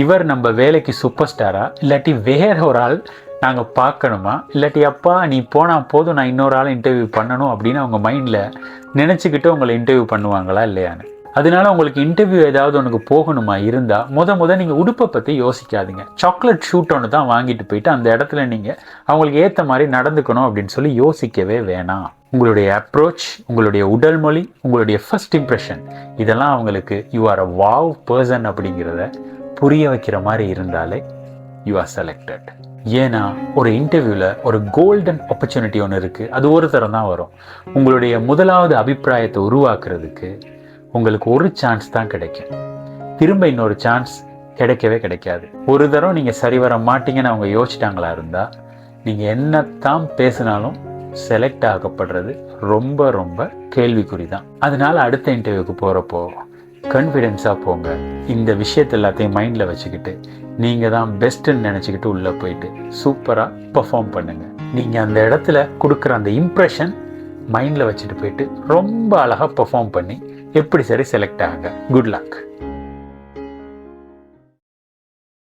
இவர் நம்ம வேலைக்கு சூப்பர் ஸ்டாரா இல்லாட்டி வேற ஒரு ஆள் நாங்கள் பார்க்கணுமா? இல்லாட்டி அப்பா நீ போனால் போதும் நான் இன்னொரு ஆள் இன்டர்வியூ பண்ணணும் அப்படின்னு அவங்க மைண்டில் நினச்சிக்கிட்டு உங்களை இன்டர்வியூ பண்ணுவாங்களா இல்லையான்னு. அதனால உங்களுக்கு இன்டர்வியூ ஏதாவது உனக்கு போகணுமா இருந்தால் முத முத நீங்கள் உடுப்பை பற்றி யோசிக்காதீங்க. சாக்லேட் ஷூட் ஒன்று தான் வாங்கிட்டு போயிட்டு அந்த இடத்துல நீங்கள் அவங்களுக்கு ஏற்ற மாதிரி நடந்துக்கணும் அப்படின்னு சொல்லி யோசிக்கவே வேணாம். உங்களுடைய அப்ரோச் உங்களுடைய உடல் மொழி உங்களுடைய ஃபர்ஸ்ட் இம்ப்ரெஷன் இதெல்லாம் அவங்களுக்கு you are a wow person அப்படிங்கிறத புரிய வைக்கிற மாதிரி இருந்தாலே யூ ஆர் செலக்டட் ஏன்னா ஒரு இன்டர்வியூவில் ஒரு கோல்டன் ஆப்பர்ச்சுனிட்டி ஒன்று இருக்குது அது ஒரு தரம் தான் வரும். உங்களுடைய முதலாவது அபிப்பிராயத்தை உருவாக்குறதுக்கு உங்களுக்கு ஒரு சான்ஸ் தான் கிடைக்கும். திரும்ப இன்னொரு சான்ஸ் கிடைக்கவே கிடைக்காது. ஒரு தரம் நீங்கள் சரி வர மாட்டீங்கன்னு அவங்க யோசிச்சிட்டாங்களா இருந்தால் நீங்கள் என்னத்தான் பேசினாலும் செலக்ட் ஆகப்படுறது ரொம்ப ரொம்ப கேள்விக்குறி தான். அதனால் அடுத்த இன்டர்வியூக்கு போகிறப்போ கான்ஃபிடென்ஸாக போங்க. இந்த விஷயத்த எல்லாத்தையும் மைண்டில் வச்சுக்கிட்டு நீங்கள் தான் பெஸ்ட்டுன்னு நினச்சிக்கிட்டு உள்ளே போயிட்டு சூப்பராக பெர்ஃபார்ம் பண்ணுங்கள் நீங்கள் அந்த இடத்துல கொடுக்குற அந்த இம்ப்ரெஷன் மைண்டில் வச்சுட்டு போயிட்டு ரொம்ப அழகாக பெர்ஃபார்ம் பண்ணி எப்படி சரி செலக்ட் ஆகுங்க குட் லக்